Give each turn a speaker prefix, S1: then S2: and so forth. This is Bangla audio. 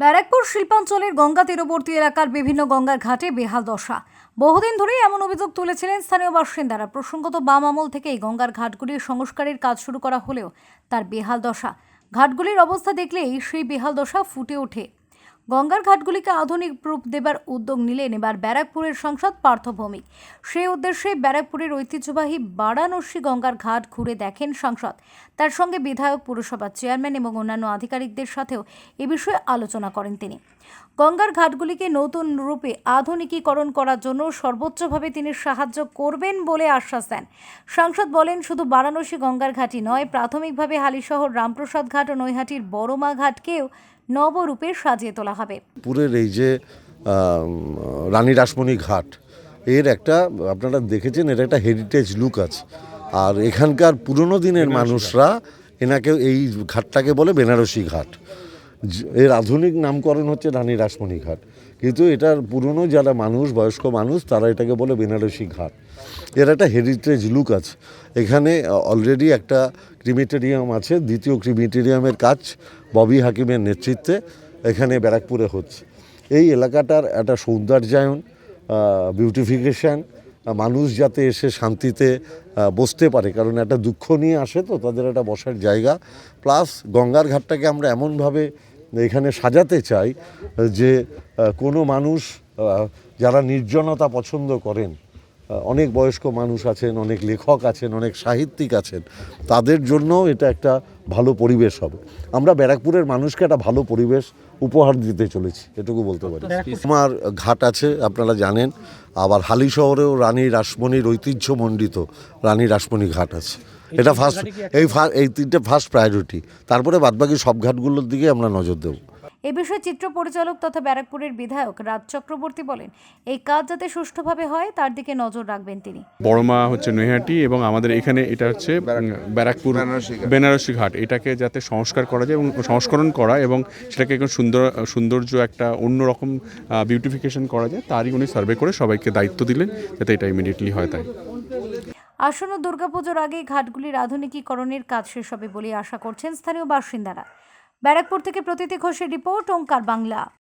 S1: ব্যারাকপুর শিল্পাঞ্চলের গঙ্গা তীরবর্তী এলাকার বিভিন্ন গঙ্গার ঘাটে বেহাল দশা। বহুদিন ধরেই এমন অভিযোগ তুলেছিলেন স্থানীয় বাসিন্দারা। প্রসঙ্গত, বাম আমল থেকেই গঙ্গার ঘাটগুলির সংস্কারের কাজ শুরু করা হলেও তার বেহাল দশা। ঘাটগুলির অবস্থা দেখলেই সেই বেহাল দশা ফুটে ওঠে। গঙ্গার ঘাটগুলিকে আধুনিক রূপ দেবার উদ্যোগ নিলেন এবার ব্যারাকপুরের সাংসদ পার্থ ভৌমিক। সেই উদ্দেশ্যে ব্যারাকপুরের ঐতিহ্যবাহী বারাণসী গঙ্গার ঘাট ঘুরে দেখেন সাংসদ। তার সঙ্গে বিধায়ক পুরসভার চেয়ারম্যান এবং অন্যান্য আধিকারিকদের সাথেও এ বিষয়ে আলোচনা করেন তিনি। গঙ্গার ঘাটগুলিকে নতুন রূপে আধুনিকীকরণ করার জন্য সর্বোচ্চভাবে তিনি সাহায্য করবেন বলে আশ্বাস দেন। সাংসদ বলেন, শুধু বারাণসী গঙ্গার ঘাটই নয়, প্রাথমিকভাবে হালিশহর, রামপ্রসাদ ঘাট ও নৈহাটির বড়মা ঘাটকেও নবরূপে সাজিয়ে তোলা হবে।
S2: পুরের এই যে রানী রাসমণি ঘাট এর একটা আপনারা দেখেছেন এর একটা হেরিটেজ লুক আছে। আর এখানকার পুরনো দিনের মানুষরা এনাকে এই ঘাটটাকে বলে বেনারসি ঘাট। এর আধুনিক নামকরণ হচ্ছে রানী রাসমণি ঘাট। কিন্তু এটার পুরনো যারা মানুষ বয়স্ক মানুষ তারা এটাকে বলে বেনারসি ঘাট। এর একটা হেরিটেজ লুক আছে। এখানে অলরেডি একটা ক্রিমিটেরিয়াম আছে। দ্বিতীয় ক্রিমিটেরিয়ামের কাজ ববি হাকিমের নেতৃত্বে। এখানে ব্যারাকপুরে হচ্ছে। এই এলাকাটার একটা সৌন্দর্যায়ন বিউটিফিকেশান মানুষ যাতে এসে শান্তিতে বসতে পারে, কারণ একটা দুঃখ নিয়ে আসে তো, তাদের একটা বসার জায়গা। প্লাস গঙ্গার ঘাটটাকে আমরা এমনভাবে এখানে সাজাতে চাই যে কোনো মানুষ যারা নির্জনতা পছন্দ করেন অনেক বয়স্ক মানুষ আছেন অনেক লেখক আছেন অনেক সাহিত্যিক আছেন। তাদের জন্য এটা একটা ভালো পরিবেশ হবে। আমরা ব্যারাকপুরের মানুষকে একটা ভালো পরিবেশ উপহার দিতে চলেছি এটুকু বলতে পারি। আমার ঘাট আছে আপনারা জানেন। আবার হালি শহরেও রানী রাসমণির ঐতিহ্যমণ্ডিত রানী রাসমণি ঘাট আছে। এটা ফার্স্ট এই এই তিনটে ফার্স্ট প্রায়োরিটি তারপরে বাদবাকি সব ঘাটগুলোর দিকে আমরা নজর দেবো।
S1: এ বিষয়ে চিত্র পরিচালক তথা ব্যারাকপুরের বিধায়ক রাজ চক্রবর্তী বলেন এই কাজ যাতে সুষ্ঠুভাবে হয় তার দিকে নজর রাখবেন তিনি।
S3: বড়মা হচ্ছে নৈহাটি এবং আমাদের এখানে এটা হচ্ছে ব্যারাকপুর। বেনারসি ঘাট। এটাকে যাতে সংস্কার করা যায় এবং সংস্করণ করা এবং সেটাকে একটু সুন্দর সৌন্দর্য একটা অন্যরকম বিউটিফিকেশন করা যায় তারই উনি সার্ভে করে সবাইকে দায়িত্ব দিলেন যাতে এটা ইমিডিয়েটলি হয় তাই।
S1: আসন্ন দুর্গাপুজোর আগে ঘাটগুলির আধুনিকীকরণের কাজ শেষ হবে বলে আশা করছেন স্থানীয় বাসিন্দারা। ব্যারাকপুর থেকে প্রতীতি ঘোষের রিপোর্ট ওঙ্কার বাংলা।